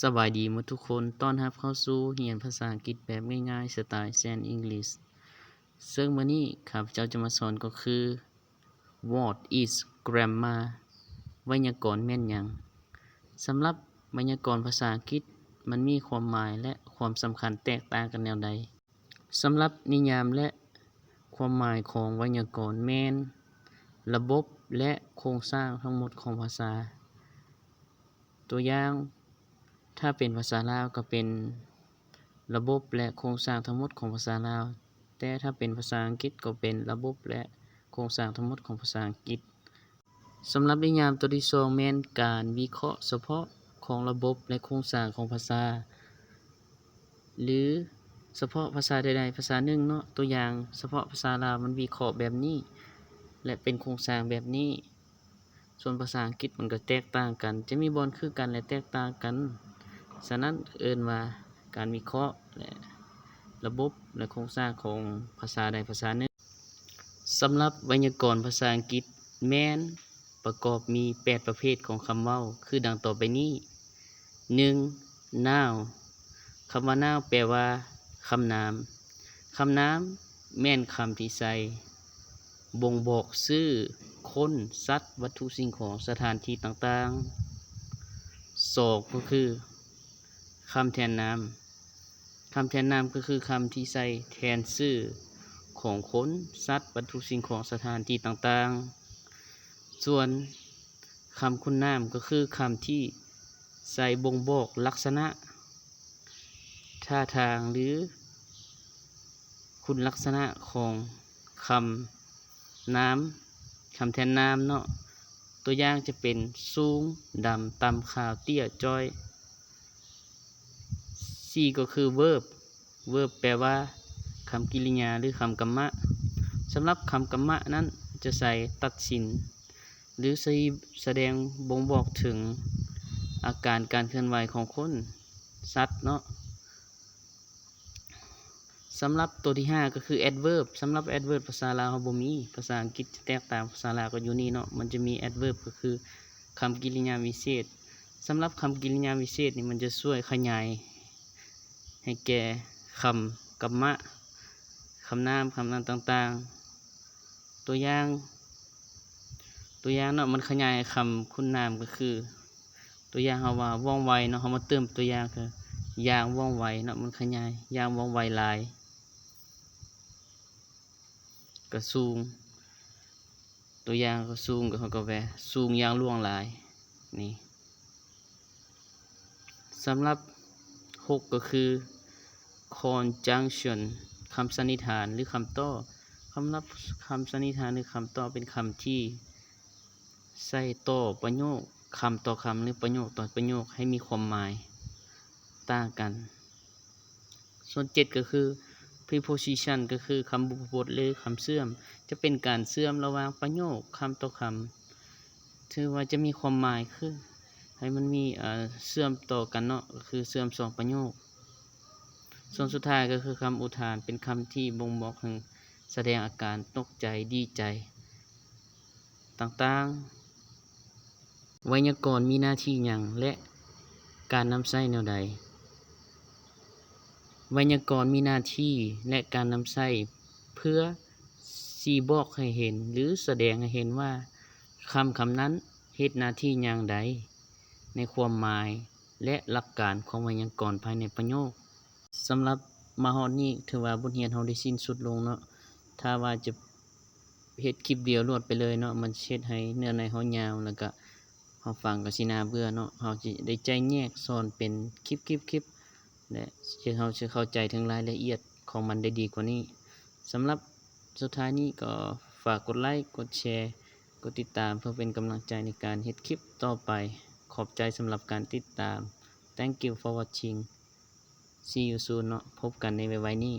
สบายดีหมดทุกคน ต้อนรับเข้าสู่เรียนภาษาอังกฤษแบบง่ายๆ สไตล์แซนอังกฤษซึ่งมื้อนี้ข้าพเจ้าจะมาสอนก็คือ what is grammar ไวยากรณ์แม่นหยังสำหรับไวยากรณ์ภาษาอังกฤษมันมีความหมายและความสำคัญแตกต่างกันแนวใดสำหรับนิยามและความหมายของไวยากรณ์แม่น ระบบและโครงสร้างทั้งหมดของภาษา ตัวอย่าง ถ้าเป็นภาษาลาวก็เป็นระบบและโครงสร้างทั้งหมดของภาษาลาว แต่ถ้าเป็นภาษาอังกฤษก็เป็นระบบและโครงสร้างทั้งหมดของภาษาอังกฤษสำหรับนิยามตัวที่สองแม่นการวิเคราะห์เฉพาะของระบบและโครงสร้างของภาษา หรือเฉพาะภาษาใดๆภาษาหนึ่งเนาะตัวอย่างเฉพาะภาษาลาวมันวิเคราะห์แบบนี้ และเป็นโครงสร้างแบบนี้ ส่วนภาษาอังกฤษมันก็แตกต่างกัน จะมีบอนคือกันและแตกต่างกัน ฉะนั้นเอิ้นว่าการวิเคราะห์และระบบและโครงสร้างของภาษาใดภาษาหนึ่งสำหรับไวยากรณ์ภาษาอังกฤษแมนประกอบมี 8 ประเภทของคำเว้า คือดังต่อไปนี้ 1. noun คำว่า noun แปลว่าคำนามคำนามแม่นคำที่ใส่บ่งบอกชื่อคนสัตว์ วัตถุสิ่งของสถานที่ต่างๆ 2. ก็คือ คำแทนนามคำแทนนามก็คือคำที่ใส่แทนชื่อของคนสัตว์วัตถุสิ่งของสถานที่ต่างๆ ส่วนคำคุณนามก็คือคำที่ใส่บ่งบอกลักษณะ ท่าทางหรือ คุณลักษณะของคำนามคำแทนนามเนาะตัวอย่างจะเป็นสูงดำต่ำขาวเตี้ยจ้อย สี่ก็คือ verb verb แปลว่าคำกริยาหรือคำกรรมะสำหรับคำกรรมะนั้นจะใส่ตัดสิน หรือใส่แสดงบ่งบอกถึงอาการการเคลื่อนไหวของคนสัตว์เนาะสำหรับตัวที่ 5 ก็คือ adverb สำหรับ adverb ภาษาลาวบ่มีภาษาอังกฤษจะแตกต่างภาษาลาวก็อยู่นี่เนาะมันจะมี adverb ก็คือคำกริยาวิเศษสำหรับคำกริยาวิเศษนี่มันจะช่วยขยาย ให้แก่คำกรรมะคำนามคำนามต่างๆ ตัวอย่าง ตัวอย่างเนาะมันขยายคำคุณนามก็คือ ตัวอย่างเราว่าว่องไวเนาะเรามาเติมตัวอย่างคือย่างว่องไวเนาะมันขยายอย่างว่องไวหลายก็สูงตัวอย่างก็สูงก็เขาก็แวะสูงอย่างล่วงหลายนี่สำหรับ 6 ก็คือ conjunction คำสันนิษฐานหรือคำต่อคำรับคำสันนิษฐานหรือคำต่อเป็นคำที่ใส่ต่อประโยคคำต่อคำหรือประโยคต่อประโยคให้มีความหมายต่างกัน ส่วน 7 ก็คือ preposition ก็คือคำบุพบทหรือคำเสื่อม จะเป็นการเสื่อมระหว่างประโยคคำต่อคำถือว่าจะมีความหมายคือ ให้มันมีเอ่อเสื่อมต่อกันเนาะคือเสื่อมสองประโยค ส่วนสุดท้ายก็คือคำอุทานเป็นคำที่บ่งบอกถึงแสดงอาการตกใจดีใจ ต่างๆ ไวยากรณ์มีหน้าที่หยังและการนำใช้แนวใด ไวยากรณ์มีหน้าที่และการนำใช้เพื่อสีบอกให้เห็นหรือแสดงให้เห็นว่าคำคำนั้นเฮ็ดหน้าที่อย่างใด ในความหมายและหลักการของไวยากรณ์ภายในประโยคสำหรับมาฮอดนี้ถือว่าบทเรียนเราได้สิ้นสุดลงเนาะถ้าว่าจะเฮ็ดคลิปเดียวรวดไปเลยเนาะมันเฮ็ดให้เนื้อในเรายาวแล้วก็เราฟังก็สิน่าเบื่อเนาะเราสิได้ใจแยกสอนเป็นคลิปๆๆและสิเราจะเข้าใจถึงรายละเอียดของมันได้ดีกว่านี้สำหรับสุดท้ายนี้ก็ฝากกดไลค์กดแชร์ กดติดตามเพื่อเป็นกำลังใจในการเฮ็ดคลิปต่อไป ขอบใจสำหรับการติดตาม Thank you for watching See you soon เนาะพบกันในไวๆนี้